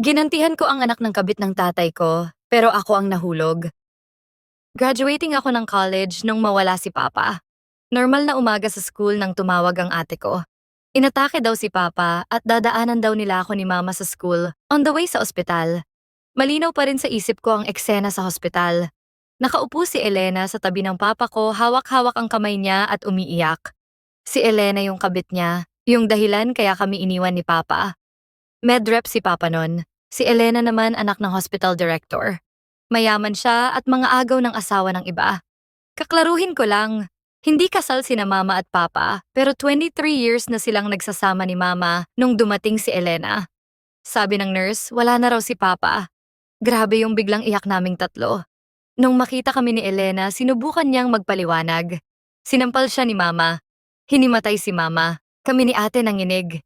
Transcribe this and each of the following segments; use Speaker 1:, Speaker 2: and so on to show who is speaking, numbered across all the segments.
Speaker 1: Ginantihan ko ang anak ng kabit ng tatay ko, pero ako ang nahulog. Graduating ako ng college nung mawala si Papa. Normal na umaga sa school nang tumawag ang ate ko. Inatake daw si Papa at dadaanan daw nila ako ni Mama sa school on the way sa ospital. Malinaw pa rin sa isip ko ang eksena sa hospital. Nakaupo si Elena sa tabi ng papa ko, hawak-hawak ang kamay niya at umiiyak. Si Elena yung kabit niya, yung dahilan kaya kami iniwan ni Papa. Medrep si Papa nun. Si Elena naman anak ng hospital director. Mayaman siya at mga agaw ng asawa ng iba. Kaklaruhin ko lang, hindi kasal sina Mama at Papa, pero 23 years na silang nagsasama ni Mama nung dumating si Elena. Sabi ng nurse, wala na raw si Papa. Grabe yung biglang iyak naming tatlo. Nung makita kami ni Elena, sinubukan niyang magpaliwanag. Sinampal siya ni Mama. Hinimatay si Mama. Kami ni ate nanginig.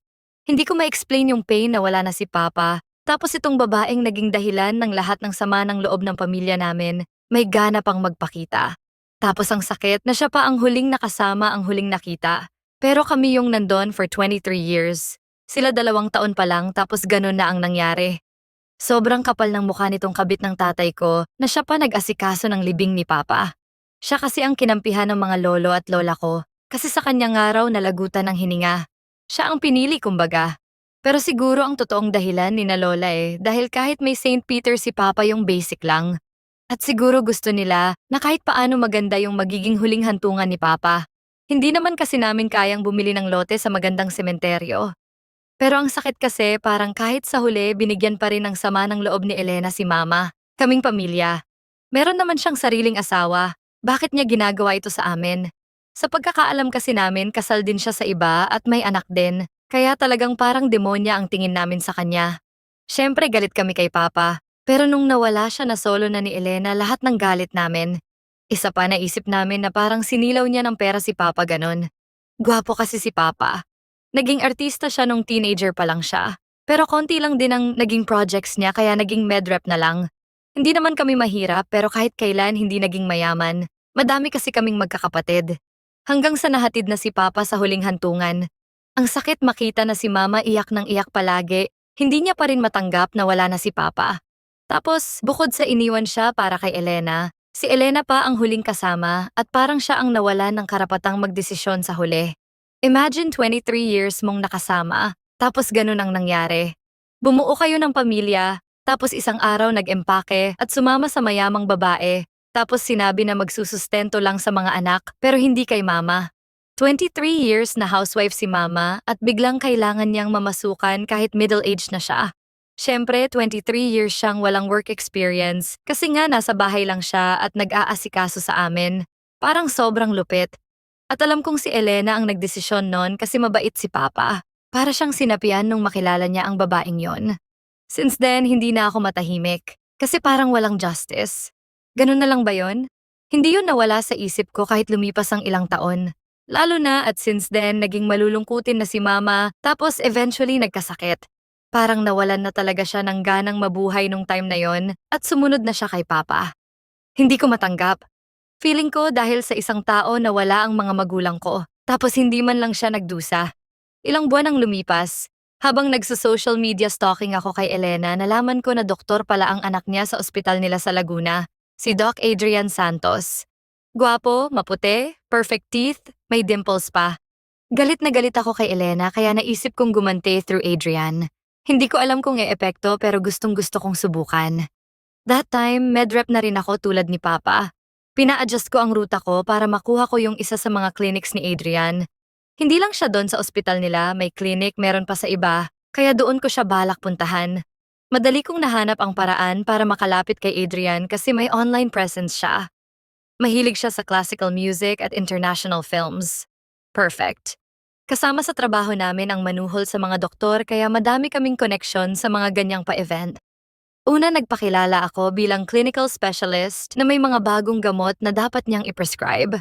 Speaker 1: Hindi ko ma-explain yung pain na wala na si Papa. Tapos itong babaeng naging dahilan ng lahat ng sama ng loob ng pamilya namin, may gana pang magpakita. Tapos ang sakit na siya pa ang huling nakasama ang huling nakita. Pero kami yung nandon for 23 years. Sila dalawang taon pa lang tapos ganun na ang nangyari. Sobrang kapal ng mukha nitong kabit ng tatay ko na siya pa nag-asikaso ng libing ni Papa. Siya kasi ang kinampihan ng mga lolo at lola ko kasi sa kanyang araw nalagutan ng hininga. Siya ang pinili kumbaga. Pero siguro ang totoong dahilan ni na lola eh dahil kahit may St. Peter si Papa yung basic lang. At siguro gusto nila na kahit paano maganda yung magiging huling hantungan ni Papa. Hindi naman kasi namin kayang bumili ng lote sa magandang sementeryo. Pero ang sakit kasi parang kahit sa huli binigyan pa rin ng sama ng loob ni Elena si Mama, kaming pamilya. Meron naman siyang sariling asawa. Bakit niya ginagawa ito sa amin? Sa pagkakaalam kasi namin kasal din siya sa iba at may anak din. Kaya talagang parang demonya ang tingin namin sa kanya. Siyempre galit kami kay Papa. Pero nung nawala siya na solo na ni Elena lahat ng galit namin. Isa pa naisip namin na parang sinilaw niya ng pera si Papa ganon. Gwapo kasi si Papa. Naging artista siya nung teenager pa lang siya. Pero konti lang din ang naging projects niya kaya naging medrep na lang. Hindi naman kami mahirap pero kahit kailan hindi naging mayaman. Madami kasi kaming magkakapatid. Hanggang sa nahatid na si Papa sa huling hantungan. Ang sakit makita na si Mama iyak ng iyak palagi, hindi niya pa rin matanggap na wala na si Papa. Tapos, bukod sa iniwan siya para kay Elena, si Elena pa ang huling kasama at parang siya ang nawalan ng karapatang magdesisyon sa huli. Imagine 23 years mong nakasama, tapos ganun ang nangyari. Bumuo kayo ng pamilya, tapos isang araw nag-empake at sumama sa mayamang babae, tapos sinabi na magsusustento lang sa mga anak pero hindi kay mama. 23 years na housewife si mama at biglang kailangan niyang mamasukan kahit middle-aged na siya. Siyempre, 23 years siyang walang work experience kasi nga nasa bahay lang siya at nag-aasikaso sa amin. Parang sobrang lupit. At alam kong si Elena ang nagdesisyon nun kasi mabait si Papa. Para siyang sinapian nung makilala niya ang babaeng yon. Since then, hindi na ako matahimik. Kasi parang walang justice. Ganun na lang ba yon? Hindi yun nawala sa isip ko kahit lumipas ang ilang taon. Lalo na at since then, naging malulungkutin na si Mama tapos eventually nagkasakit. Parang nawalan na talaga siya ng ganang mabuhay nung time na yon at sumunod na siya kay Papa. Hindi ko matanggap. Feeling ko dahil sa isang tao na wala ang mga magulang ko, tapos hindi man lang siya nagdusa. Ilang buwan ang lumipas. Habang nagsa-social media stalking ako kay Elena, nalaman ko na doktor pala ang anak niya sa ospital nila sa Laguna, si Doc Adrian Santos. Guwapo, maputi, perfect teeth, may dimples pa. Galit na galit ako kay Elena kaya naisip kong gumante through Adrian. Hindi ko alam kung e-epekto pero gustong gusto kong subukan. That time, medrep na rin ako tulad ni Papa. Pina-adjust ko ang ruta ko para makuha ko yung isa sa mga clinics ni Adrian. Hindi lang siya doon sa ospital nila, may clinic meron pa sa iba, kaya doon ko siya balak puntahan. Madali kong nahanap ang paraan para makalapit kay Adrian kasi may online presence siya. Mahilig siya sa classical music at international films. Perfect. Kasama sa trabaho namin ang manuhol sa mga doktor kaya madami kaming connection sa mga ganyang pa-event. Una nagpakilala ako bilang clinical specialist na may mga bagong gamot na dapat niyang i-prescribe.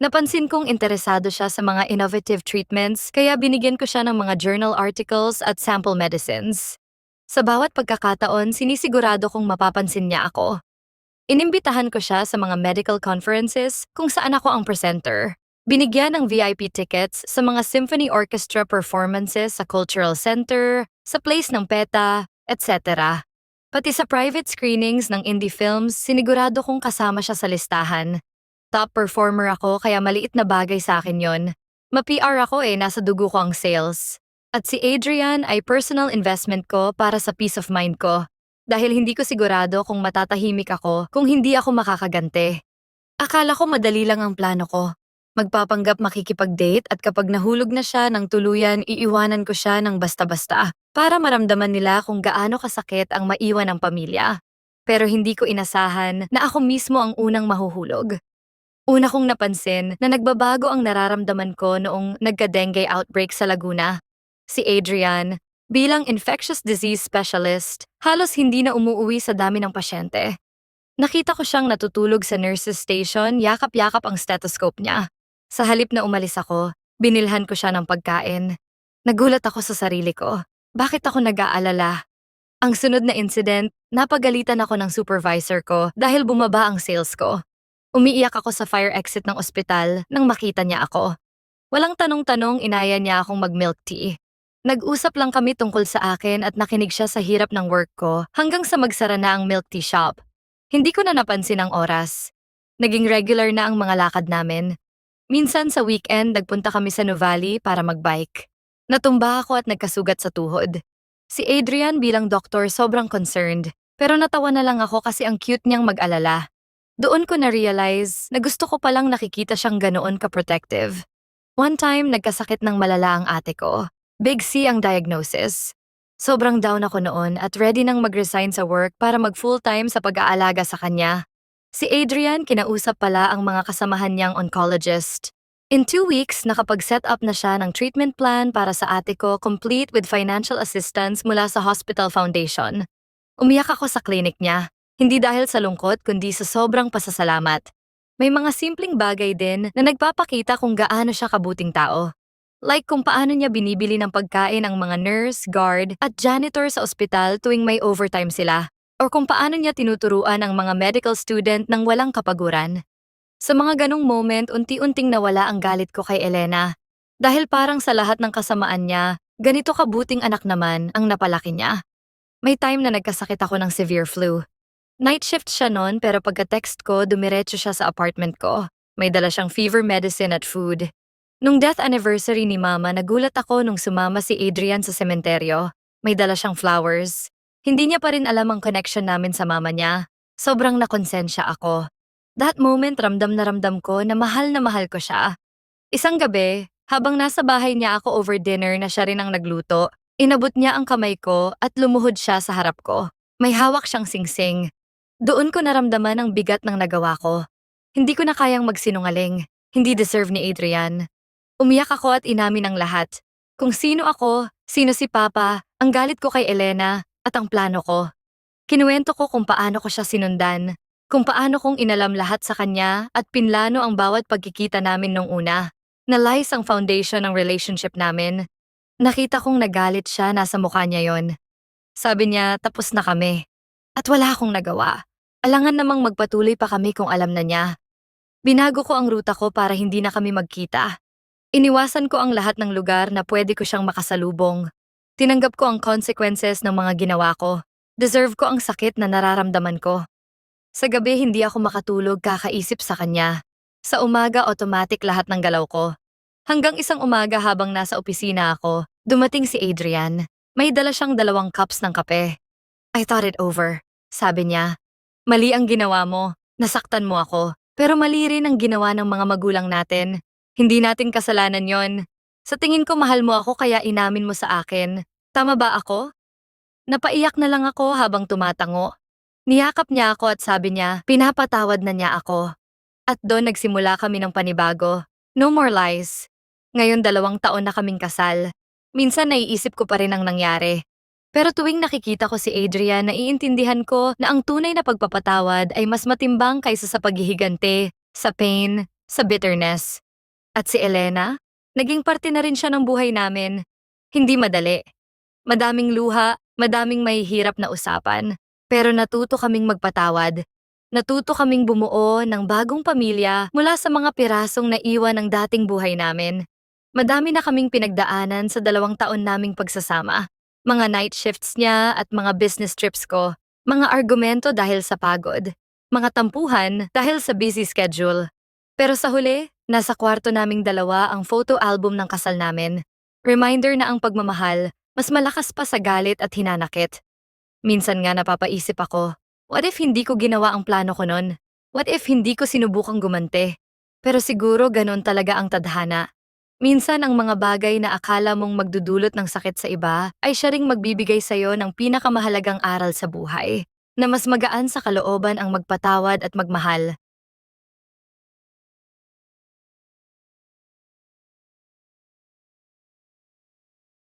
Speaker 1: Napansin kong interesado siya sa mga innovative treatments kaya binigyan ko siya ng mga journal articles at sample medicines. Sa bawat pagkakataon, sinisigurado kong mapapansin niya ako. Inimbitahan ko siya sa mga medical conferences kung saan ako ang presenter. Binigyan ng VIP tickets sa mga symphony orchestra performances sa Cultural Center, sa Place ng PETA, etc. Pati sa private screenings ng indie films, sinigurado kong kasama siya sa listahan. Top performer ako kaya maliit na bagay sa akin yon. Ma-PR ako eh, nasa dugo ko ang sales. At si Adrian ay personal investment ko para sa peace of mind ko. Dahil hindi ko sigurado kung matatahimik ako kung hindi ako makakagante. Akala ko madali lang ang plano ko. Magpapanggap makikipag-date at kapag nahulog na siya ng tuluyan, iiwanan ko siya ng basta-basta para maramdaman nila kung gaano kasakit ang maiwan ng pamilya. Pero hindi ko inasahan na ako mismo ang unang mahuhulog. Una kong napansin na nagbabago ang nararamdaman ko noong nagka-dengue outbreak sa Laguna. Si Adrian, bilang infectious disease specialist, halos hindi na umuuwi sa dami ng pasyente. Nakita ko siyang natutulog sa nurse's station, yakap-yakap ang stethoscope niya. Sa halip na umalis ako, binilhan ko siya ng pagkain. Nagulat ako sa sarili ko. Bakit ako nag-aalala? Ang sunod na incident, napagalitan ako ng supervisor ko dahil bumaba ang sales ko. Umiiyak ako sa fire exit ng ospital nang makita niya ako. Walang tanong-tanong inaya niya akong mag-milk tea. Nag-usap lang kami tungkol sa akin at nakinig siya sa hirap ng work ko hanggang sa magsara na ang milk tea shop. Hindi ko na napansin ang oras. Naging regular na ang mga lakad namin. Minsan sa weekend nagpunta kami sa Nuvali para magbike. Natumba ako at nagkasugat sa tuhod. Si Adrian bilang doktor sobrang concerned, pero natawa na lang ako kasi ang cute niyang mag-alala. Doon ko na-realize na gusto ko palang nakikita siyang ganoon ka-protective. One time, nagkasakit ng malala ang ate ko. Big C ang diagnosis. Sobrang down ako noon at ready nang mag-resign sa work para mag full-time sa pag-aalaga sa kanya. Si Adrian kinausap pala ang mga kasamahan niyang oncologist. In two weeks, nakapag-set up na siya ng treatment plan para sa ate ko complete with financial assistance mula sa Hospital Foundation. Umiyak ako sa clinic niya, hindi dahil sa lungkot kundi sa sobrang pasasalamat. May mga simpleng bagay din na nagpapakita kung gaano siya kabuting tao. Like kung paano niya binibili ng pagkain ang mga nurse, guard, at janitor sa ospital tuwing may overtime sila or kung paano niya tinuturuan ang mga medical student ng walang kapaguran. Sa mga ganong moment, unti-unting nawala ang galit ko kay Elena. Dahil parang sa lahat ng kasamaan niya, ganito kabuting anak naman ang napalaki niya. May time na nagkasakit ako ng severe flu. Night shift siya noon pero pagka-text ko, dumiretso siya sa apartment ko. May dala siyang fever medicine at food. Nung death anniversary ni Mama, nagulat ako nung sumama si Adrian sa sementeryo. May dala siyang flowers. Hindi niya pa rin alam ang connection namin sa mama niya. Sobrang nakonsensya ako. That moment ramdam na ramdam ko na mahal na mahal ko siya. Isang gabi, habang nasa bahay niya ako over dinner na siya rin ang nagluto, inabot niya ang kamay ko at lumuhod siya sa harap ko. May hawak siyang singsing. Doon ko naramdaman ang bigat ng nagawa ko. Hindi ko na kayang magsinungaling. Hindi deserve ni Adrian. Umiyak ako at inamin ang lahat. Kung sino ako, sino si Papa, ang galit ko kay Elena, at ang plano ko. Kinuwento ko kung paano ko siya sinundan, kung paano kong inalam lahat sa kanya at pinlano ang bawat pagkikita namin nung una. Nalies ang foundation ng relationship namin. Nakita kong nagalit siya nasa mukha niya yon. Sabi niya, tapos na kami. At wala akong nagawa. Alangan namang magpatuloy pa kami kung alam na niya. Binago ko ang ruta ko para hindi na kami magkita. Iniwasan ko ang lahat ng lugar na pwede ko siyang makasalubong. Tinanggap ko ang consequences ng mga ginawa ko. Deserve ko ang sakit na nararamdaman ko. Sa gabi hindi ako makatulog kakaisip sa kanya. Sa umaga automatic lahat ng galaw ko. Hanggang isang umaga habang nasa opisina ako, dumating si Adrian. May dala siyang dalawang cups ng kape. I thought it over. Sabi niya, mali ang ginawa mo, nasaktan mo ako, pero mali rin ang ginawa ng mga magulang natin. Hindi natin kasalanan yon. Sa tingin ko mahal mo ako kaya inamin mo sa akin. Tama ba ako? Napaiyak na lang ako habang tumatango. Niyakap niya ako at sabi niya, pinapatawad na niya ako. At doon nagsimula kami ng panibago. No more lies. Ngayon dalawang taon na kaming kasal. Minsan naiisip ko pa rin ang nangyari. Pero tuwing nakikita ko si Adrian, naiintindihan ko na ang tunay na pagpapatawad ay mas matimbang kaysa sa paghihigante, sa pain, sa bitterness. At si Elena, naging parte na rin siya ng buhay namin. Hindi madali. Madaming luha, madaming mahihirap na usapan. Pero natuto kaming magpatawad. Natuto kaming bumuo ng bagong pamilya mula sa mga pirasong naiwan ng dating buhay namin. Madami na kaming pinagdaanan sa dalawang taon naming pagsasama. Mga night shifts niya at mga business trips ko. Mga argumento dahil sa pagod. Mga tampuhan dahil sa busy schedule. Pero sa huli, nasa kwarto naming dalawa ang photo album ng kasal namin. Reminder na ang pagmamahal, mas malakas pa sa galit at hinanakit. Minsan nga napapaisip ako, what if hindi ko ginawa ang plano ko nun? What if hindi ko sinubukang gumante? Pero siguro ganon talaga ang tadhana. Minsan ang mga bagay na akala mong magdudulot ng sakit sa iba ay siya ring magbibigay sa'yo ng pinakamahalagang aral sa buhay, na mas magaan sa kalooban ang magpatawad at magmahal